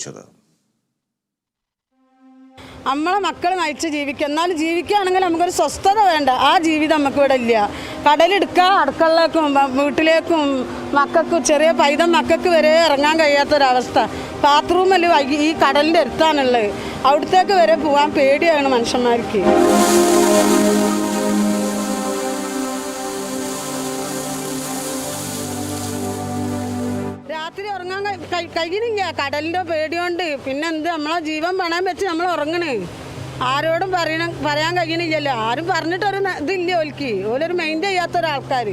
ച്ചത് നമ്മളെ മക്കൾ നയിച്ച് ജീവിക്കുക എന്നാലും ജീവിക്കുകയാണെങ്കിൽ നമുക്കൊരു സ്വസ്ഥത വേണ്ട. ആ ജീവിതം നമുക്ക് ഇവിടെ ഇല്ല. കടലെടുക്കുക അടുക്കളയിലേക്കും വീട്ടിലേക്കും മക്കൾക്ക് ചെറിയ പൈതം മക്കൾക്ക് വരെ ഇറങ്ങാൻ കഴിയാത്തൊരവസ്ഥ. ബാത്റൂമിൽ ഈ കടലിന്റെ അടുത്താണുള്ളത്. അവിടത്തേക്ക് വരെ പോകാൻ പേടിയാണ് മനുഷ്യന്മാർക്ക്. ഉറങ്ങാൻ കഴി- കഴി- കടലിന്റെ പേടിയോണ്ട്. പിന്നെ എന്ത്? നമ്മളെ ജീവൻ പണയം വെച്ച് നമ്മൾ ഉറങ്ങണേ. ആരോടും പറയണ പറയാൻ കഴിയണില്ലല്ലോ. ആരും പറഞ്ഞിട്ടൊരു ഇതില്ല ഓൽക്ക്. ഓലൊരു മൈൻഡ് ചെയ്യാത്ത ഒരാൾക്കാർ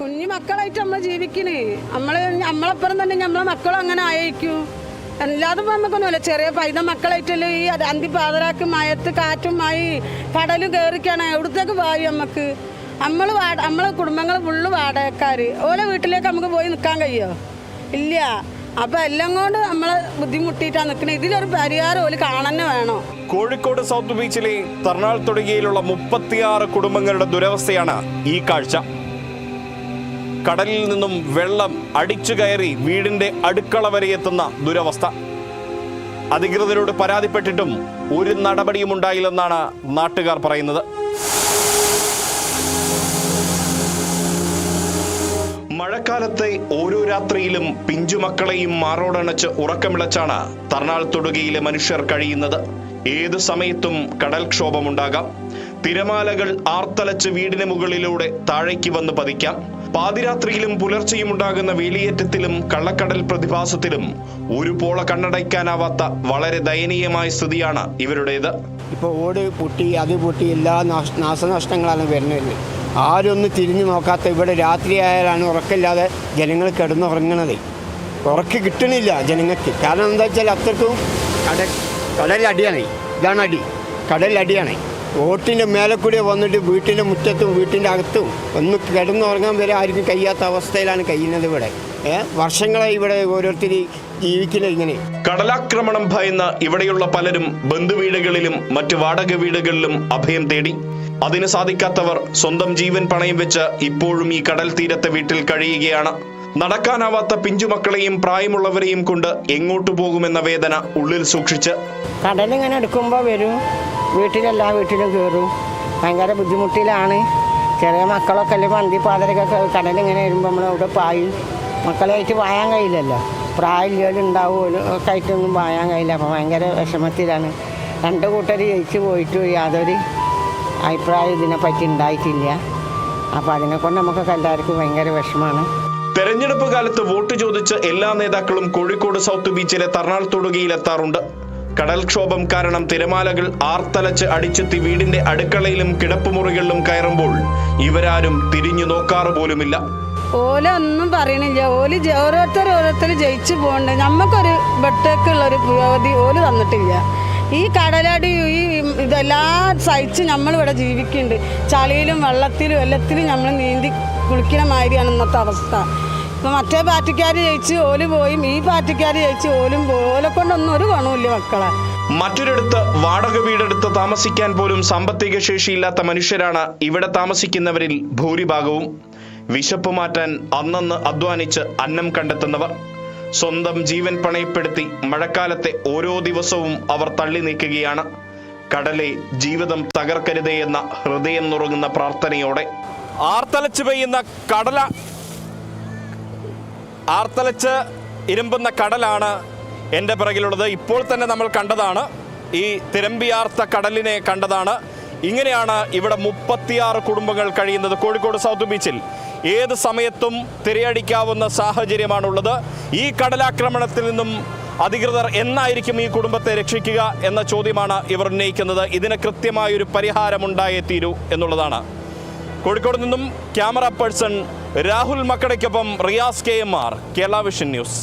കുഞ്ഞു മക്കളായിട്ട് നമ്മൾ ജീവിക്കണേ. നമ്മൾ നമ്മളപ്പുറം തന്നെ നമ്മളെ മക്കളും അങ്ങനെ ആയിരിക്കും അല്ലാതെ നമുക്കൊന്നുമില്ല ചെറിയ പൈത മക്കളായിട്ടല്ലോ ഈ അന്തിപാതരാക്ക് മയത്ത് കാറ്റുമായി കടലും കയറിക്കാണ് എവിടത്തേക്ക് പോയി നമുക്ക് നമ്മൾ നമ്മളെ കുടുംബങ്ങൾ ഫുള്ള് വാടകക്കാർ ഓരോ വീട്ടിലേക്ക് നമുക്ക് പോയി നിൽക്കാൻ കഴിയുമോ ഇല്ല. അപ്പൊ എല്ലാം കൊണ്ട് നമ്മളെ ബുദ്ധിമുട്ടിയിട്ടാണ് നിൽക്കുന്നത് ഇതിലൊരു പരിഹാരം ഒരു കാണന്നെ വേണോ. കോഴിക്കോട് സൗത്ത് ബീച്ചിലെ തർണാൾ തൊടുകയിലുള്ള മുപ്പത്തിയാറ് കുടുംബങ്ങളുടെ ദുരവസ്ഥയാണ് ഈ കാഴ്ച. കടലിൽ നിന്നും വെള്ളം അടിച്ചു കയറി വീടിന്റെ അടുക്കള വരെ എത്തുന്ന ദുരവസ്ഥ. അധികൃതരോട് പരാതിപ്പെട്ടിട്ടും ഒരു നടപടിയും ഉണ്ടായില്ലെന്നാണ് നാട്ടുകാർ പറയുന്നത്. മഴക്കാലത്തെ ഓരോ രാത്രിയിലും പിഞ്ചുമക്കളെയും മാറോടണച്ച് ഉറക്കമിളച്ചാണ് തർണാൾ തൊടുകയിലെ മനുഷ്യർ കഴിയുന്നത്. ഏത് സമയത്തും കടൽക്ഷോഭമുണ്ടാകാം. തിരമാലകൾ ആർത്തലച്ച് വീടിന് മുകളിലൂടെ താഴേക്ക് വന്ന് പതിക്കാം. പാതിരാത്രിയിലും പുലർച്ചെയും ഉണ്ടാകുന്ന വേലിയേറ്റത്തിലും കള്ളക്കടൽ പ്രതിഭാസത്തിലും ഒരു പോള കണ്ണടയ്ക്കാനാവാത്ത വളരെ ദയനീയമായ സ്ഥിതിയാണ് ഇവരുടേത്. ഇപ്പോൾ ഓട് പൊട്ടി അത് പൊട്ടി എല്ലാ നാശനഷ്ടങ്ങളാണ് വരുന്നത്. ആരും ഒന്ന് തിരിഞ്ഞു നോക്കാത്ത ഇവിടെ രാത്രിയായാലാണ് ഉറക്കമില്ലാതെ ജനങ്ങൾ കിടന്നുറങ്ങണത്. ഉറക്ക് കിട്ടണില്ല ജനങ്ങൾക്ക്. കാരണം എന്താ വെച്ചാൽ അത്രക്കും കടൽ കടലടിയാണ് ഇതാണ് അടി. കടലടിയാണ് ഓട്ടിന്റെ മേലെ കൂടി വന്നിട്ട് വീട്ടിന്റെ മുറ്റത്തും വീട്ടിന്റെ അകത്തും ഒന്ന് കിടന്നുറങ്ങാൻ വരെ ആർക്കും കഴിയാത്ത അവസ്ഥയിലാണ് കഴിയുന്നത് ഇവിടെ. വർഷങ്ങളായി ഇവിടെ ഓരോരുത്തർ ജീവിക്കുന്നത് ഇങ്ങനെ. കടലാക്രമണം ഭയന്ന ഇവിടെയുള്ള പലരും ബന്ധുവീടുകളിലും മറ്റ് വാടക വീടുകളിലും അഭയം തേടി. അതിന് സാധിക്കാത്തവർ സ്വന്തം ജീവൻ പണയം വെച്ച് ഇപ്പോഴും ഈ കടൽ തീരത്തെ വീട്ടിൽ കഴിയുകയാണ്. നടക്കാനാവാത്ത പിഞ്ചുമക്കളെയും പ്രായമുള്ളവരെയും കൊണ്ട് എങ്ങോട്ടു പോകുമെന്ന വേദന ഉള്ളിൽ സൂക്ഷിച്ച്. കടലിങ്ങനെ എടുക്കുമ്പോൾ വരും. വീട്ടിലെല്ലാ വീട്ടിലും കയറും ഭയങ്കര ബുദ്ധിമുട്ടിലാണ്. ചെറിയ മക്കളൊക്കെ അല്ലെങ്കിൽ പാതരക്കൊക്കെ കടലിങ്ങനെ വരുമ്പോൾ നമ്മളവിടെ പായി. മക്കളായിട്ട് പായാൻ കഴിയില്ലല്ലോ. പ്രായമില്ലോലും ഉണ്ടാവുമല്ലോ ഒക്കെ ആയിട്ടൊന്നും പായാൻ കഴിയില്ല. അപ്പോൾ ഭയങ്കര വിഷമത്തിലാണ്. രണ്ട് കൂട്ടർ ജയിച്ചു പോയിട്ട് യാതൊരു അഭിപ്രായം ഇതിനെപ്പറ്റി ഉണ്ടായിട്ടില്ല. അപ്പോൾ അതിനെക്കൊണ്ട് നമുക്കൊക്കെ എല്ലാവർക്കും ഭയങ്കര വിഷമമാണ്. തെരഞ്ഞെടുപ്പ് കാലത്ത് വോട്ട് ചോദിച്ച് എല്ലാ നേതാക്കളും കോഴിക്കോട് സൗത്ത് ബീച്ചിലെ തർണാൾ തൊടുകയിൽ എത്താറുണ്ട് കടൽക്ഷോഭം കാരണം തിരമാലകൾ ആർത്തലച്ച് അടിച്ചെത്തി വീടിന്റെ അടുക്കളയിലും കിടപ്പുമുറികളിലും കയറുമ്പോൾ ഇവരാരും തിരിഞ്ഞു നോക്കാറ് പോലുമില്ല. ഓല ഒന്നും പറയണില്ല. ഓൽ ഓരോരുത്തർ ഓരോരുത്തർ ജയിച്ചു പോകണ്ട്. നമുക്കൊരു വെട്ടേക്കുള്ളൊരു പുരോഗതി ഓൽ തന്നിട്ടില്ല. ഈ കടലടി ഈ ഇതെല്ലാം സഹിച്ച് നമ്മളിവിടെ ജീവിക്കുന്നുണ്ട്. ചളിയിലും വെള്ളത്തിലും എല്ലാത്തിലും നമ്മൾ നീന്തി കുളിക്കണ മാതിരിയാണ് ഇന്നത്തെ അവസ്ഥ. ഇപ്പം മറ്റേ പാർട്ടിക്കാർ ജയിച്ച് ഓൽ പോയും ഈ പാർട്ടിക്കാർ ജയിച്ച് ഓലും ഓലെ കൊണ്ടൊന്നും ഒരു ഗുണമില്ല മക്കളെ. മറ്റൊരിടത്ത് വാടക വീടെടുത്ത് താമസിക്കാൻ പോലും സാമ്പത്തിക ശേഷിയില്ലാത്ത മനുഷ്യരാണ് ഇവിടെ താമസിക്കുന്നവരിൽ ഭൂരിഭാഗവും. വിശപ്പ് മാറ്റാൻ അന്നന്ന് അധ്വാനിച്ച് അന്നം കണ്ടെത്തുന്നവർ. സ്വന്തം ജീവൻ പണയപ്പെടുത്തി മഴക്കാലത്തെ ഓരോ ദിവസവും അവർ തള്ളി നീക്കുകയാണ്. കടലെ ജീവിതം തകർക്കരുതേ എന്ന ഹൃദയം നുറങ്ങുന്ന പ്രാർത്ഥനയോടെ ആർത്തലച്ച് പെയ്യുന്ന കടല ആർത്തലച്ച് ഇരുമ്പുന്ന കടലാണ് എന്റെ പിറകിലുള്ളത്. ഇപ്പോൾ തന്നെ നമ്മൾ കണ്ടതാണ് ഈ തിരമ്പിയാർത്ത കടലിനെ കണ്ടതാണ്. ഇങ്ങനെയാണ് ഇവിടെ മുപ്പത്തിയാറ് കുടുംബങ്ങൾ കഴിയുന്നത്. കോഴിക്കോട് സൗത്ത് ബീച്ചിൽ ഏത് സമയത്തും തിരയടിക്കാവുന്ന സാഹചര്യമാണുള്ളത്. ഈ കടലാക്രമണത്തിൽ നിന്നും അധികൃതർ എന്നായിരിക്കും ഈ കുടുംബത്തെ രക്ഷിക്കുക എന്ന ചോദ്യമാണ് ഇവർ ഉന്നയിക്കുന്നത്. ഇതിന് കൃത്യമായൊരു പരിഹാരമുണ്ടായേ തീരൂ എന്നുള്ളതാണ്. കോഴിക്കോട് നിന്നും camera person Rahul മക്കടയ്ക്കൊപ്പം Riyas K M R Kerala vision news.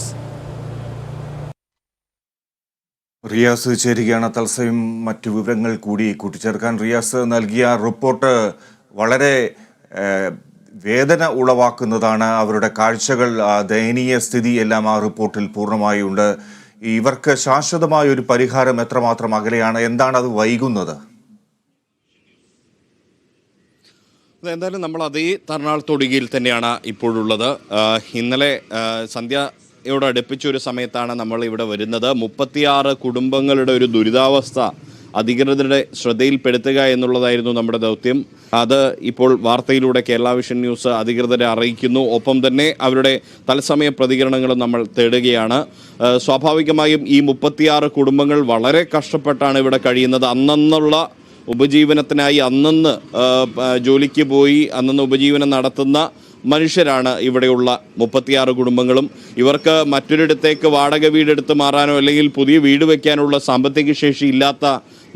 Riyas ചേരുകയാണ് തത്സമയം മറ്റു വിവരങ്ങൾ കൂടി കൂട്ടിച്ചേർക്കാൻ. റിയാസ് നൽകിയ റിപ്പോർട്ട് വളരെ വേദന ഉളവാക്കുന്നതാണ്. അവരുടെ കാഴ്ചകൾ ദയനീയ സ്ഥിതി എല്ലാം ആ റിപ്പോർട്ടിൽ പൂർണമായി ഉണ്ട്. ഇവർക്ക് ശാശ്വതമായ ഒരു പരിഹാരം എത്രമാത്രം അകലെയാണ്? എന്താണ് അത് വൈകുന്നത്? എന്തായാലും നമ്മൾ അതേ തർണാൾ തൊടുകയിൽ തന്നെയാണ് ഇപ്പോഴുള്ളത്. ഇന്നലെ സന്ധ്യ അടുപ്പിച്ച ഒരു സമയത്താണ് നമ്മൾ ഇവിടെ വരുന്നത്. മുപ്പത്തിയാറ് കുടുംബങ്ങളുടെ ഒരു ദുരിതാവസ്ഥ അധികൃതരുടെ ശ്രദ്ധയിൽപ്പെടുത്തുക എന്നുള്ളതായിരുന്നു നമ്മുടെ ദൗത്യം. അത് ഇപ്പോൾ വാർത്തയിലൂടെ കേരള വിഷൻ ന്യൂസ് അധികൃതരെ അറിയിക്കുന്നു. ഒപ്പം തന്നെ അവരുടെ തത്സമയ പ്രതികരണങ്ങളും നമ്മൾ തേടുകയാണ്. സ്വാഭാവികമായും ഈ മുപ്പത്തിയാറ് കുടുംബങ്ങൾ വളരെ കഷ്ടപ്പെട്ടാണ് ഇവിടെ കഴിയുന്നത്. അന്നുള്ള ഉപജീവനത്തിനായി അന്നന്ന് ജോലിക്ക് പോയി അന്നന്ന് ഉപജീവനം നടത്തുന്ന മനുഷ്യരാണ് ഇവിടെയുള്ള മുപ്പത്തിയാറ് കുടുംബങ്ങളും. ഇവർക്ക് മറ്റൊരിടത്തേക്ക് വാടക വീടെടുത്ത് മാറാനോ അല്ലെങ്കിൽ പുതിയ വീട് വയ്ക്കാനുള്ള സാമ്പത്തിക ശേഷി ഇല്ലാത്ത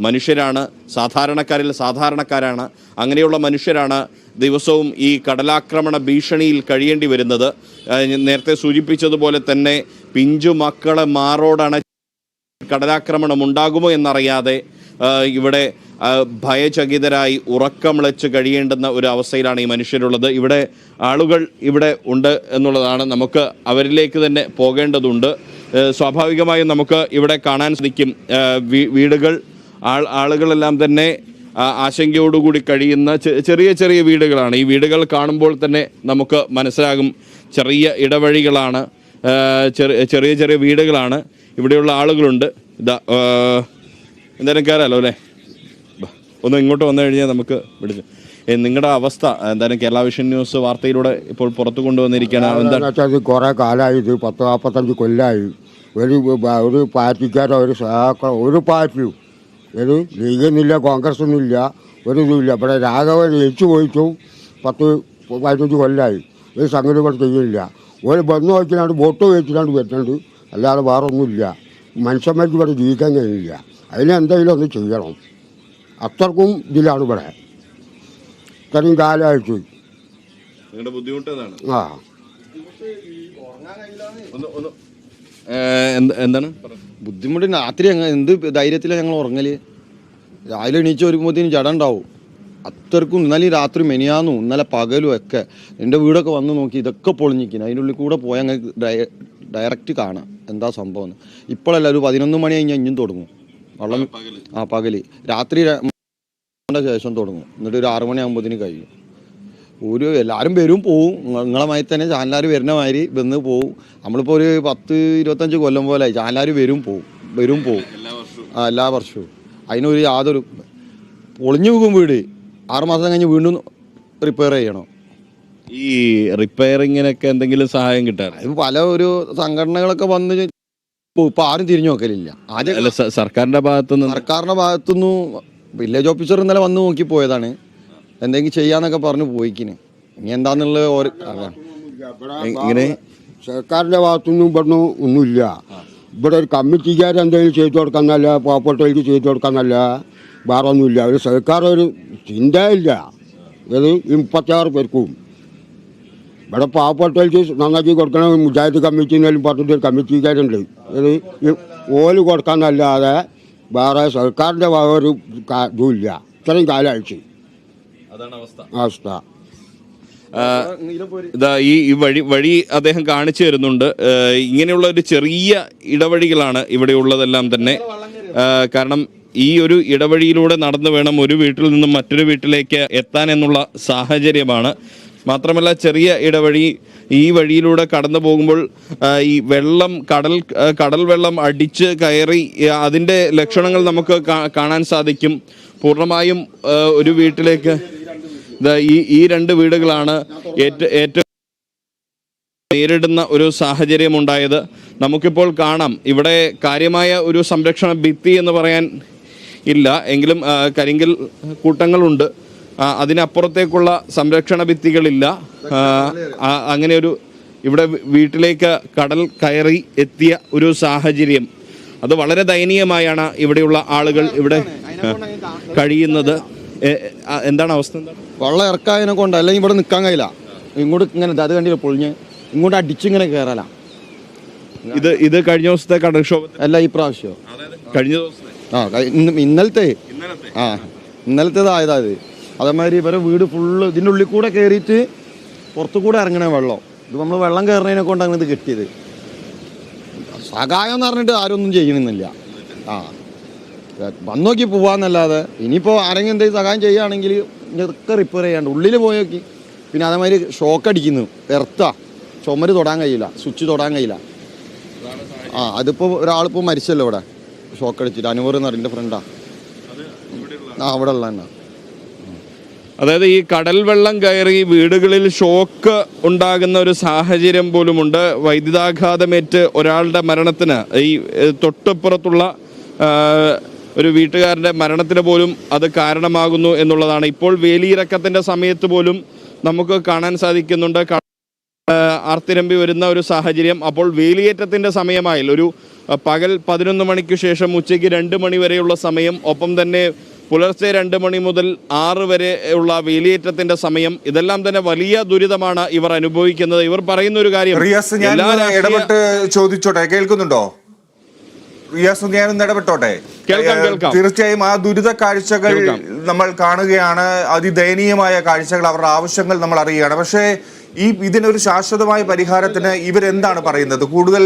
മനുഷ്യരാണ്. സാധാരണക്കാരിൽ സാധാരണക്കാരാണ്. അങ്ങനെയുള്ള മനുഷ്യരാണ് ദിവസവും ഈ കടലാക്രമണ ഭീഷണിയിൽ കഴിയേണ്ടി വരുന്നത്. നേരത്തെ സൂചിപ്പിച്ചതുപോലെ തന്നെ പിഞ്ചു മക്കളെ മാറോടണ കടലാക്രമണം ഉണ്ടാകുമോ എന്നറിയാതെ ഇവിടെ ഭയചകിതരായി ഉറക്കമിളച്ച് കഴിയേണ്ടുന്ന ഒരു അവസ്ഥയിലാണ് ഈ മനുഷ്യരുള്ളത്. ഇവിടെ ആളുകൾ ഇവിടെ ഉണ്ട് എന്നുള്ളതാണ് നമുക്ക് അവരിലേക്ക് തന്നെ പോകേണ്ടതുണ്ട്. സ്വാഭാവികമായും നമുക്ക് ഇവിടെ കാണാൻ സാധിക്കും. വീടുകൾ ആൾ ആളുകളെല്ലാം തന്നെ ആശങ്കയോടുകൂടി കഴിയുന്ന ചെറിയ ചെറിയ വീടുകളാണ്. ഈ വീടുകൾ കാണുമ്പോൾ തന്നെ നമുക്ക് മനസ്സിലാകും ചെറിയ ഇടവഴികളാണ് ചെറിയ ചെറിയ വീടുകളാണ്. ഇവിടെയുള്ള ആളുകളുണ്ട്. ഇതാ എന്തായാലും കയറാലോ അല്ലേ? ഒന്ന് ഇങ്ങോട്ട് വന്നു കഴിഞ്ഞാൽ നമുക്ക് വിളിച്ചു. നിങ്ങളുടെ അവസ്ഥ എന്തായാലും കേരള വിഷൻ ന്യൂസ് വാർത്തയിലൂടെ ഇപ്പോൾ പുറത്തു കൊണ്ടുവന്നിരിക്കുകയാണ്. എന്താ എന്താണെന്ന് വെച്ചാൽ ഇത് കുറേ കാലമായി ഇത് പത്ത് നാൽപ്പത്തഞ്ച് കൊല്ലമായി ഒരു ഒരു പാർട്ടിക്കാരോ ഒരു സഹാക്ക ഒരു പാർട്ടിയും ഒരു ലീഗൊന്നുമില്ല കോൺഗ്രസ് ഒന്നുമില്ല ഒരു ഇതുമില്ല ഇവിടെ രാഘവൻ ജയിച്ചു പോയിട്ടും പത്ത് പതിനഞ്ച് കൊല്ലമായി ഒരു സംഗതി ഇവിടെ ചെയ്യുന്നില്ല ഒരു ബന്ധു നോക്കിയാണ്ട് വോട്ട് വെച്ചിട്ടാണ് വരുന്നുണ്ട് അല്ലാതെ വേറെ ഒന്നുമില്ല മനുഷ്യന്മാർക്ക് ഇവിടെ ജീവിക്കാൻ കഴിയില്ല. അതിന് എന്തെങ്കിലും ഒന്ന് ചെയ്യണം അത്രക്കും ഇതിലാണ് ഇവിടെ ഇത്രയും കാലമായിട്ട് നിങ്ങളുടെ ബുദ്ധിമുട്ട് എന്താണ് ആ എന്താണ് ബുദ്ധിമുട്ട് രാത്രി അങ്ങ് എന്ത് ധൈര്യത്തിലാണ് ഞങ്ങൾ ഉറങ്ങൽ രാവിലെ എണീച്ച് വരുമ്പോഴത്തേനും ജട ഉണ്ടാവും അത്രക്കും ഇന്നലെ ഈ രാത്രി മെനിയാന്നും ഇന്നലെ പകലും ഒക്കെ എന്റെ വീടൊക്കെ വന്ന് നോക്കി ഇതൊക്കെ പൊളിഞ്ഞിരിക്കുന്നു അതിന്റെ ഉള്ളിൽ കൂടെ പോയാൽ ഞങ്ങൾക്ക് ഡയറക്റ്റ് കാണാം എന്താ സംഭവം എന്ന് ഇപ്പോഴല്ല ഒരു പതിനൊന്ന് മണി കഴിഞ്ഞാൽ ഇഞ്ഞും തുടങ്ങും വെള്ളം ആ പകൽ. രാത്രി ശേഷം തുടങ്ങും. എന്നിട്ട് ഒരു ആറു മണിയാകുമ്പോഴത്തേന് കഴിയും. ഒരു എല്ലാവരും വരും പോവും. നിങ്ങളെ മാതിരി തന്നെ ചാനലാർ വരുന്ന മാതിരി വന്ന് പോവും. നമ്മളിപ്പോൾ ഒരു പത്ത് ഇരുപത്തഞ്ച് കൊല്ലം പോലെ ചാനലാർ വരും പോവും. വരും പോവും. ആ എല്ലാ വർഷവും. അതിനൊരു യാതൊരു പൊളിഞ്ഞു പോകും വീട്. ആറുമാസം കഴിഞ്ഞ് വീണ്ടും റിപ്പയർ ചെയ്യണം. ഈ റിപ്പയറിങ്ങിനൊക്കെ എന്തെങ്കിലും സഹായം കിട്ടാറ് പല ഒരു സംഘടനകളൊക്കെ വന്ന് ഇപ്പൊ ആരും തിരിഞ്ഞു നോക്കലില്ല. ആദ്യം അല്ല സർക്കാരിന്റെ ഭാഗത്തുനിന്ന് സർക്കാരിന്റെ ഭാഗത്തുനിന്ന് വില്ലേജ് ഓഫീസർ ഇന്നലെ വന്ന് നോക്കി പോയതാണ്. എന്തെങ്കിലും ചെയ്യാന്നൊക്കെ പറഞ്ഞു പോയിക്കിന്. ഇനി എന്താന്നുള്ള സർക്കാരിന്റെ. ഇങ്ങനെ ഭാഗത്തുനിന്നും ഇവിടുന്ന് ഒന്നുമില്ല. ഇവിടെ ഒരു കമ്മിറ്റിക്കാർ എന്തെങ്കിലും ചെയ്തു കൊടുക്കാന്നല്ല പാവപ്പെട്ടവർക്ക് ചെയ്തു കൊടുക്കാന്നല്ല വേറെ ഒന്നുമില്ല ഒരു സർക്കാർ ഒരു ചിന്തയില്ല. ഇത് മുപ്പത്തിയാറ് പേർക്കും. ഇവിടെ പാവപ്പെട്ടവർക്ക് നന്നാക്കി കൊടുക്കണം പഞ്ചായത്ത് കമ്മിറ്റി എന്നെല്ലാം പറഞ്ഞിട്ട് ഒരു കമ്മിറ്റിക്കാരുണ്ട് ഇത് ഓൽ കൊടുക്കാന്നല്ലാതെ വേറെ സർക്കാരിന്റെ ഭാഗം ഒരു ഇതുമില്ല. ഇത്രയും കാലമായിട്ട് അതാണ് അവസ്ഥ. ഇതാ ഈ വഴി വഴി അദ്ദേഹം കാണിച്ചു തരുന്നുണ്ട്. ഇങ്ങനെയുള്ള ഒരു ചെറിയ ഇടവഴികളാണ് ഇവിടെ ഉള്ളതെല്ലാം തന്നെ. കാരണം ഈ ഒരു ഇടവഴിയിലൂടെ നടന്നു വേണം ഒരു വീട്ടിൽ നിന്നും മറ്റൊരു വീട്ടിലേക്ക് എത്താൻ എന്നുള്ള സാഹചര്യമാണ്. മാത്രമല്ല ചെറിയ ഇടവഴി ഈ വഴിയിലൂടെ കടന്നു പോകുമ്പോൾ ഈ വെള്ളം കടൽ കടൽ വെള്ളം അടിച്ച് കയറി അതിന്റെ ലക്ഷണങ്ങൾ നമുക്ക് കാണാൻ സാധിക്കും. പൂർണമായും ഒരു വീട്ടിലേക്ക് ഈ ഈ രണ്ട് വീടുകളാണ് ഏറ്റവും നേരിടുന്ന ഒരു സാഹചര്യം ഉണ്ടായത്. നമുക്കിപ്പോൾ കാണാം. ഇവിടെ കാര്യമായ ഒരു സംരക്ഷണ ഭിത്തി എന്ന് പറയാൻ ഇല്ല. എങ്കിലും കരിങ്കൽ കൂട്ടങ്ങളുണ്ട്. അതിനപ്പുറത്തേക്കുള്ള സംരക്ഷണ ഭിത്തികളില്ല. അങ്ങനെ ഒരു ഇവിടെ വീട്ടിലേക്ക് കടൽ കയറി എത്തിയ ഒരു സാഹചര്യം. അത് വളരെ ദയനീയമായാണ് ഇവിടെയുള്ള ആളുകൾ ഇവിടെ കഴിയുന്നത്. എന്താണ് അവസ്ഥ? വെള്ളം ഇറക്കാതിനെ കൊണ്ട് അല്ലെങ്കിൽ ഇവിടെ നിൽക്കാൻ കഴിയില്ല. ഇങ്ങോട്ട് ഇങ്ങനെ അത് കണ്ടില്ല പൊളിഞ്ഞ്? ഇങ്ങോട്ട് അടിച്ചിങ്ങനെ കയറല ഇത് ഇത് കഴിഞ്ഞ ദിവസത്തെ കടൽക്ഷോഭം അല്ല ഈ പ്രാവശ്യം കഴിഞ്ഞ ദിവസം ആ ഇന്നലത്തെ. ആ ഇന്നലത്തേതായതാ ഇത്. അതേമാതിരി ഇവരെ വീട് ഫുള്ള് ഇതിന്റെ ഉള്ളിൽ കൂടെ കയറിയിട്ട് പുറത്തു കൂടെ ഇറങ്ങണേ വെള്ളം. ഇത് നമ്മൾ വെള്ളം കയറുന്നതിനെ കൊണ്ടാണ് ഇത് കിട്ടിയത്. സഹായം എന്ന് പറഞ്ഞിട്ട് ആരും ഒന്നും ചെയ്യണമെന്നില്ല ആ. വന്നോക്കി പോവാന്നല്ലാതെ ഇനിയിപ്പോൾ ആരെങ്കിലും എന്തെങ്കിലും സഹായം ചെയ്യുകയാണെങ്കിൽ ഇതൊക്കെ റിപ്പയർ ചെയ്യാണ്ട് ഉള്ളിൽ പോയി നോക്കി. പിന്നെ അതേമാതിരി ഷോക്ക് അടിക്കുന്നു. എർത്ത ചുമര് തൊടാൻ കഴിയില്ല. സ്വിച്ച് തൊടാൻ കഴിയില്ല. ആ അതിപ്പോൾ ഒരാളിപ്പോൾ മരിച്ചല്ലോ ഇവിടെ. ഷോക്ക് അടിച്ചിട്ട്. അനുവർ എന്ന് പറഞ്ഞ ഫ്രണ്ടാ ആ. അവിടെ ഉള്ള തന്നെ അതായത് ഈ കടൽ വെള്ളം കയറി വീടുകളിൽ ഷോക്ക് ഉണ്ടാകുന്ന ഒരു സാഹചര്യം പോലുമുണ്ട്. വൈദ്യുതാഘാതമേറ്റ് ഒരാളുടെ മരണത്തിന് ഈ തൊട്ടപ്പുറത്തുള്ള ഒരു വീട്ടുകാരന്റെ മരണത്തിന് പോലും അത് കാരണമാകുന്നു എന്നുള്ളതാണ്. ഇപ്പോൾ വേലിയിറക്കത്തിന്റെ സമയത്ത് പോലും നമുക്ക് കാണാൻ സാധിക്കുന്നുണ്ട്. ആർത്തിരമ്പി വരുന്ന ഒരു സാഹചര്യം. അപ്പോൾ വേലിയേറ്റത്തിന്റെ സമയമായാൽ ഒരു പകൽ പതിനൊന്ന് മണിക്ക് ശേഷം ഉച്ചയ്ക്ക് രണ്ട് മണി വരെയുള്ള സമയം ഒപ്പം തന്നെ പുലർച്ചെ രണ്ട് മണി മുതൽ ആറ് വരെ ഉള്ള വേലിയേറ്റത്തിന്റെ സമയം ഇതെല്ലാം തന്നെ വലിയ ദുരിതമാണ് ഇവർ അനുഭവിക്കുന്നത്. ഇവർ പറയുന്ന ഒരു കാര്യം റിയാസ് ഞാൻ ഇടപെട്ട് ചോദിച്ചോട്ടെ? കേൾക്കുന്നുണ്ടോ? റിയാസ് ഞാൻ ഇടപെട്ടോട്ടെ. തീർച്ചയായും ആ ദുരിത കാഴ്ചകൾ നമ്മൾ കാണുകയാണ്. അതിദയനീയമായ കാഴ്ചകൾ അവരുടെ ആവശ്യങ്ങൾ നമ്മൾ അറിയുകയാണ്. പക്ഷേ ഈ ഇതിനൊരു ശാശ്വതമായ പരിഹാരത്തിന് ഇവരെന്താണ് പറയുന്നത്? കൂടുതൽ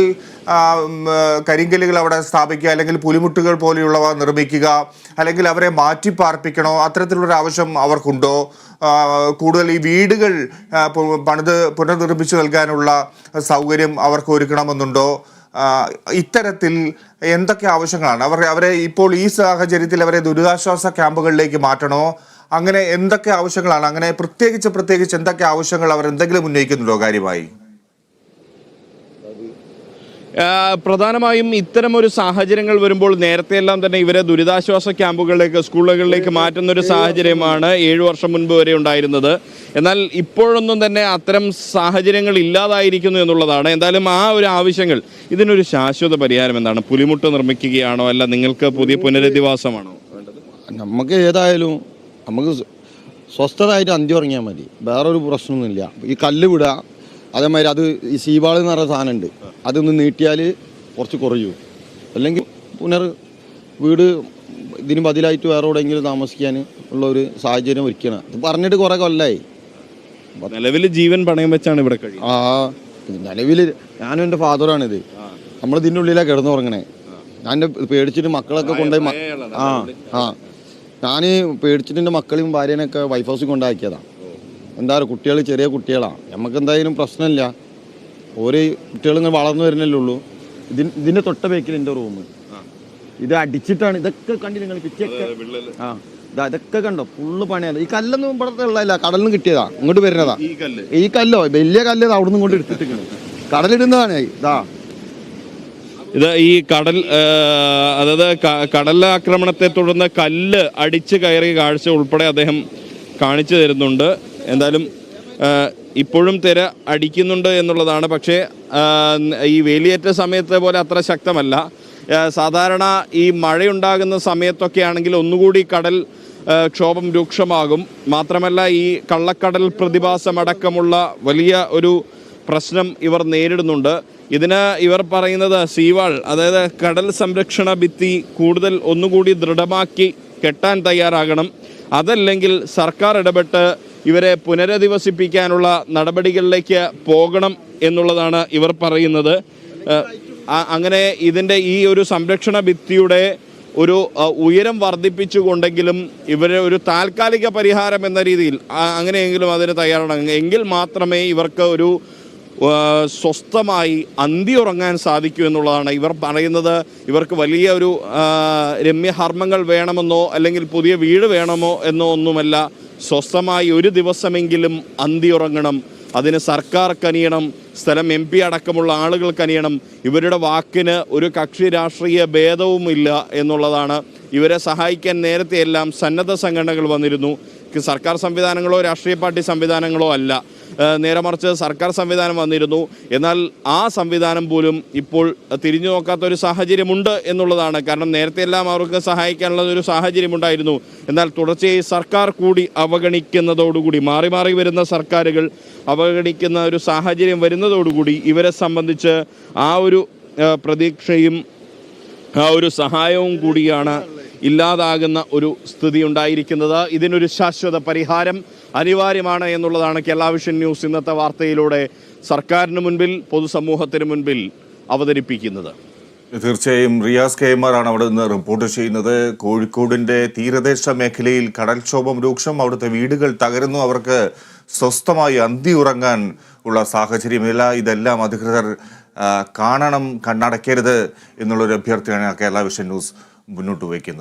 കരിങ്കല്ലുകൾ അവിടെ സ്ഥാപിക്കുക അല്ലെങ്കിൽ പുലിമുട്ടുകൾ പോലെയുള്ളവ നിർമ്മിക്കുക അല്ലെങ്കിൽ അവരെ മാറ്റി പാർപ്പിക്കണോ അത്തരത്തിലുള്ളൊരു ആവശ്യം അവർക്കുണ്ടോ? കൂടുതൽ ഈ വീടുകൾ പണിത് പുനർനിർമ്മിച്ചു നൽകാനുള്ള സൗകര്യം അവർക്ക് ഒരുക്കണമെന്നുണ്ടോ? ഇത്തരത്തിൽ എന്തൊക്കെ ആവശ്യങ്ങളാണ്? അവർ അവരെ ഇപ്പോൾ ഈ സാഹചര്യത്തിൽ അവരെ ദുരിതാശ്വാസ ക്യാമ്പുകളിലേക്ക് മാറ്റണോ? അങ്ങനെ എന്തൊക്കെ ആവശ്യങ്ങളാണ്? അങ്ങനെ പ്രത്യേകിച്ച് പ്രത്യേകിച്ച് എന്തൊക്കെ ആവശ്യങ്ങൾ അവർ എന്തെങ്കിലും ഉന്നയിക്കുന്നുണ്ടോ കാര്യമായി? ആ, പ്രധാനമായും ഇത്തരം ഒരു സാഹചര്യങ്ങൾ വരുമ്പോൾ നേരത്തെ എല്ലാം തന്നെ ഇവരെ ദുരിതാശ്വാസ ക്യാമ്പുകളിലേക്ക് സ്കൂളുകളിലേക്ക് മാറ്റുന്ന ഒരു സാഹചര്യമാണ് ഏഴു വർഷം മുൻപ് വരെ ഉണ്ടായിരുന്നത്. എന്നാൽ ഇപ്പോഴൊന്നും തന്നെ അത്തരം സാഹചര്യങ്ങൾ ഇല്ലാതായിരിക്കുന്നു എന്നുള്ളതാണ്. എന്തായാലും ആ ഒരു ആവശ്യങ്ങൾ ഇതിനൊരു ശാശ്വത പരിഹാരം എന്താണ്? പുലിമുട്ട് നിർമ്മിക്കുകയാണോ? അല്ല നിങ്ങൾക്ക് പുതിയ പുനരധിവാസമാണോ? നമുക്ക് ഏതായാലും നമുക്ക് സ്വസ്ഥതയായിട്ട് അന്തി ഉറങ്ങിയാൽ മതി. വേറൊരു പ്രശ്നമൊന്നുമില്ല. ഈ കല്ല് വിടുക അതേമാതിരി അത് ഈ സീവാൾ എന്ന് പറയുന്ന സാധനമുണ്ട്. അതൊന്ന് നീട്ടിയാൽ കുറച്ച് കുറയൂ. അല്ലെങ്കിൽ പുനർ വീട് ഇതിന് ബദലായിട്ട് വേറെ എവിടെയെങ്കിലും താമസിക്കാൻ ഉള്ള ഒരു സാഹചര്യം ഒരുക്കണം ഇത് പറഞ്ഞിട്ട് കുറേ കൊല്ലായി. നിലവിൽ ജീവൻ പണയം വെച്ചാണ് ഇവിടെ ആ നിലവിൽ ഞാനും എന്റെ ഫാദറാണിത്. നമ്മൾ ഇതിന്റെ ഉള്ളിലാണ് കിടന്നുറങ്ങണേ. ഞാൻ പേടിച്ചിട്ട് മക്കളൊക്കെ കൊണ്ടുപോയി ആ ആ. ഞാൻ പേടിച്ചിട്ട് എന്റെ മക്കളെയും ഭാര്യേനെയൊക്കെ വൈഫ് ഹൗസിൽ കൊണ്ടാക്കിയതാണ് എന്താ പറയുക കുട്ടികൾ ചെറിയ കുട്ടികളാണ് നമുക്ക് എന്തായാലും പ്രശ്നമില്ല. ഓരോ കുട്ടികൾ ഇങ്ങനെ വളർന്നു വരുന്നല്ലേ ഉള്ളൂ. ഇതിന് ഇതിന്റെ തൊട്ട ബേക്കിൽ എന്റെ റൂം ഇത് അടിച്ചിട്ടാണ് ഇതൊക്കെ കണ്ടി നിങ്ങൾ പിച്ചൊക്കെ ആ ഇതാ ഇതൊക്കെ കണ്ടോ? ഫുള്ള് പണിയാണ്. ഈ കല്ലൊന്നും ഇവിടുത്തെ ഉള്ളതല്ല കടലിൽ നിന്ന് കിട്ടിയതാ. ഇങ്ങോട്ട് വരുന്നതാ. ഈ കല്ല്. വലിയ കല്ല് അവിടെ അവിടുന്ന് കൊണ്ട് എടുത്തിട്ട് കടലിടുന്നതാണ്. ഇതാ. ഇത് ഈ കടൽ അതായത് കടലാക്രമണത്തെ തുടർന്ന് കല്ല് അടിച്ച് കയറിയ കാഴ്ച ഉൾപ്പെടെ അദ്ദേഹം കാണിച്ചു തരുന്നുണ്ട്. എന്തായാലും ഇപ്പോഴും തിര അടിക്കുന്നുണ്ട് എന്നുള്ളതാണ്. പക്ഷേ ഈ വേലിയേറ്റ സമയത്തെ പോലെ അത്ര ശക്തമല്ല. സാധാരണ ഈ മഴയുണ്ടാകുന്ന സമയത്തൊക്കെ ആണെങ്കിൽ ഒന്നുകൂടി കടൽ ക്ഷോഭം രൂക്ഷമാകും. മാത്രമല്ല ഈ കള്ളക്കടൽ പ്രതിഭാസമടക്കമുള്ള വലിയ ഒരു പ്രശ്നം ഇവർ നേരിടുന്നുണ്ട്. ഇതിന് ഇവർ പറയുന്നത് സീവാൾ അതായത് കടൽ സംരക്ഷണ ഭിത്തി കൂടുതൽ ഒന്നുകൂടി ദൃഢമാക്കി കെട്ടാൻ തയ്യാറാകണം. അതല്ലെങ്കിൽ സർക്കാർ ഇടപെട്ട് ഇവരെ പുനരധിവസിപ്പിക്കാനുള്ള നടപടികളിലേക്ക് പോകണം എന്നുള്ളതാണ് ഇവർ പറയുന്നത്. അങ്ങനെ ഇതിന്റെ ഈ ഒരു സംരക്ഷണ ഭിത്തിയുടെ ഒരു ഉയരം വർദ്ധിപ്പിച്ചുകൊണ്ടെങ്കിലും ഇവരെ ഒരു താൽക്കാലിക പരിഹാരം എന്ന രീതിയിൽ അങ്ങനെയെങ്കിലും അതിന് തയ്യാറാണ് എങ്കിൽ മാത്രമേ ഇവർക്ക് ഒരു സ്വസ്ഥമായി അന്തി ഉറങ്ങാൻ സാധിക്കൂ എന്നുള്ളതാണ്. ഇവർ പറയുന്നത് ഇവർക്ക് വലിയ ഒരു രമ്യഹർമ്മങ്ങൾ വേണമെന്നോ അല്ലെങ്കിൽ പുതിയ വീട് വേണമോ എന്നോ ഒന്നുമല്ല. സ്വസ്ഥമായി ഒരു ദിവസമെങ്കിലും അന്തി ഉറങ്ങണം അതിന് സർക്കാർ കനിയണം. സ്ഥലം എം പി അടക്കമുള്ള ആളുകൾ കനിയണം. ഇവരുടെ വാക്കിന് ഒരു കക്ഷി രാഷ്ട്രീയ ഭേദവുമില്ല എന്നുള്ളതാണ്. ഇവരെ സഹായിക്കാൻ നേരത്തെയെല്ലാം സന്നദ്ധ സംഘടനകൾ വന്നിരുന്നു. സർക്കാർ സംവിധാനങ്ങളോ രാഷ്ട്രീയ പാർട്ടി സംവിധാനങ്ങളോ അല്ല. നേരെ മറിച്ച് സർക്കാർ സംവിധാനം വന്നിരുന്നു. എന്നാൽ ആ സംവിധാനം പോലും ഇപ്പോൾ തിരിഞ്ഞു നോക്കാത്ത ഒരു സാഹചര്യമുണ്ട് എന്നുള്ളതാണ്. കാരണം നേരത്തെ എല്ലാം അവർക്ക് സഹായിക്കാനുള്ള ഒരു സാഹചര്യമുണ്ടായിരുന്നു. എന്നാൽ തുടർച്ചയായി സർക്കാർ കൂടി അവഗണിക്കുന്നതോടുകൂടി മാറി മാറി വരുന്ന സർക്കാരുകൾ അവഗണിക്കുന്ന ഒരു സാഹചര്യം വരുന്നതോടുകൂടി ഇവരെ സംബന്ധിച്ച് ആ ഒരു പ്രതീക്ഷയും ആ ഒരു സഹായവും കൂടിയാണ് ഇല്ലാതാകുന്ന ഒരു സ്ഥിതി ഉണ്ടായിരിക്കുന്നത്. ഇതിനൊരു ശാശ്വത പരിഹാരം അനിവാര്യമാണ് എന്നുള്ളതാണ് കേരള വിഷൻ ന്യൂസ് ഇന്നത്തെ വാർത്തയിലൂടെ സർക്കാരിന് മുൻപിൽ പൊതുസമൂഹത്തിന് മുൻപിൽ അവതരിപ്പിക്കുന്നത്. തീർച്ചയായും റിയാസ് കെ എം ആണ് അവിടെ നിന്ന് റിപ്പോർട്ട് ചെയ്യുന്നത്. കോഴിക്കോടിന്റെ തീരദേശ മേഖലയിൽ കടൽക്ഷോഭം രൂക്ഷം അവിടുത്തെ വീടുകൾ തകരുന്നു. അവർക്ക് സ്വസ്ഥമായി അന്തി ഉറങ്ങാൻ ഉള്ള സാഹചര്യമില്ല ഇതെല്ലാം അധികൃതർ കാണണം കണ്ണടക്കരുത് എന്നുള്ളൊരു അഭ്യർത്ഥനയാണ് കേരള വിഷൻ ന്യൂസ് മുന്നോട്ട് വയ്ക്കുന്നത്.